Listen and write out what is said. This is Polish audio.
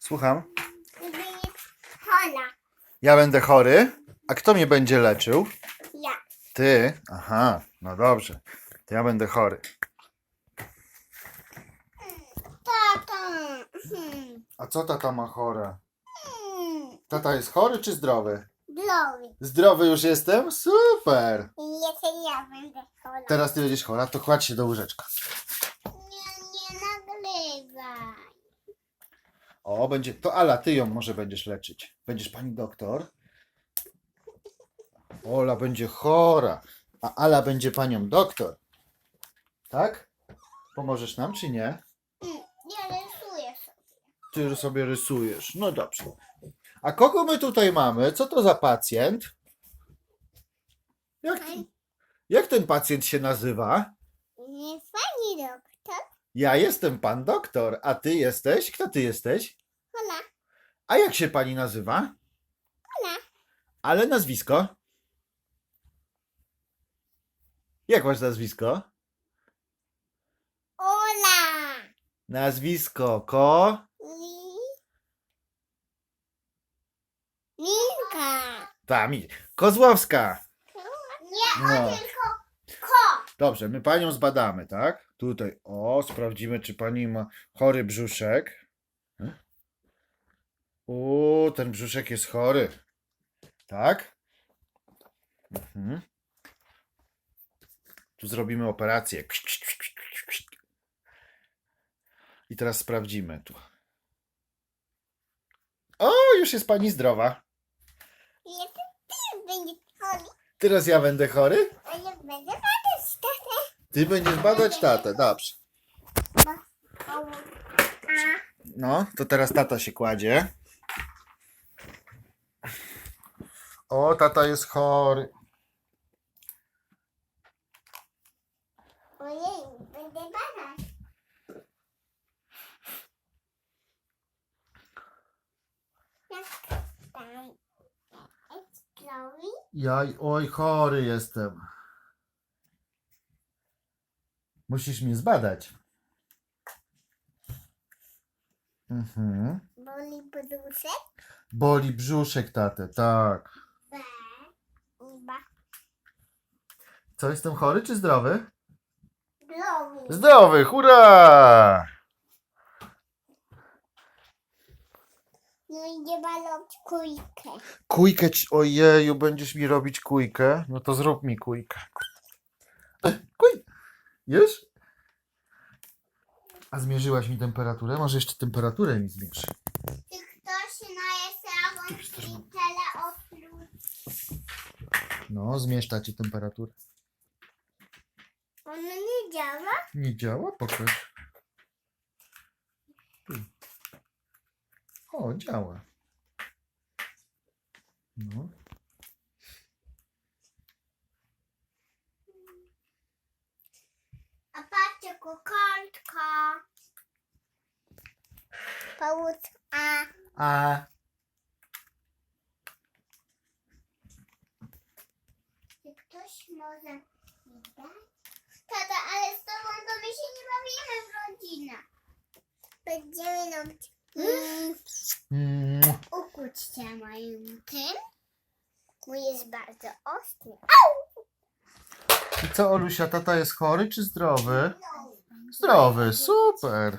Słucham. Chora. Ja będę chory, a kto mnie będzie leczył? Ja. Ty? Aha, no dobrze. To ja będę chory. Tato. Hmm. A co tata ma chore? Hmm. Tata jest chory czy zdrowy? Zdrowy. Zdrowy już jestem? Super! Jeszcze ja będę chora. Teraz ty będziesz chora, to kładź się do łóżeczka. Nie, nie nagrywaj. O, będzie. To Ala, ty ją może będziesz leczyć. Będziesz pani doktor. Ola będzie chora, a Ala będzie panią doktor. Tak? Pomożesz nam, czy nie? Ja rysuję sobie. Ty sobie rysujesz. No dobrze. A kogo my tutaj mamy? Co to za pacjent? Jak, jak ten pacjent się nazywa? Nie pani doktor. Ja jestem pan doktor, a ty jesteś? Kto ty jesteś? A jak się pani nazywa? Ola. Ale nazwisko? Jak masz nazwisko? Ola. Nazwisko Ko. Li. Linka. Tam, Kozłowska. Nie, No. o tylko ko. Dobrze, my panią zbadamy, tak? Tutaj, o, sprawdzimy, czy pani ma chory brzuszek. O, ten brzuszek jest chory. Tak? Mhm. Tu zrobimy operację. I teraz sprawdzimy tu. O, już jest pani zdrowa. Ty chory. Teraz ja będę chory? A ja będę badać tatę. Ty będziesz badać tatę, dobrze. No, to teraz tata się kładzie. O, tata jest chory. Ojej, będę badać. Jak tam? Jaj, oj, chory jestem. Musisz mnie zbadać. Mhm. Boli brzuszek? Boli brzuszek tatę, tak. Co, jestem chory czy zdrowy? Zdrowy. Zdrowy, hurra! No idzie balować kujkę. Kujkę, ci- ojeju, będziesz mi robić kujkę? No to zrób mi kujkę. Kuj! Już? A zmierzyłaś mi temperaturę? Może jeszcze temperaturę mi zmierz. Czy ktoś narysował i teleoprócz? No, zmierz tacie temperaturę. Ono nie działa? Nie działa? Pokaż. Tu. O, działa. No. A patrzcie, kukolka. Pałuczka. A Czy ktoś może mi dać? Tata, ale z tobą to my się nie bawimy w rodzinę. Robić mm, ukłucie moim tym. Mój jest bardzo ostry. I co, Olusia, tata jest chory czy zdrowy? Zdrowy, super.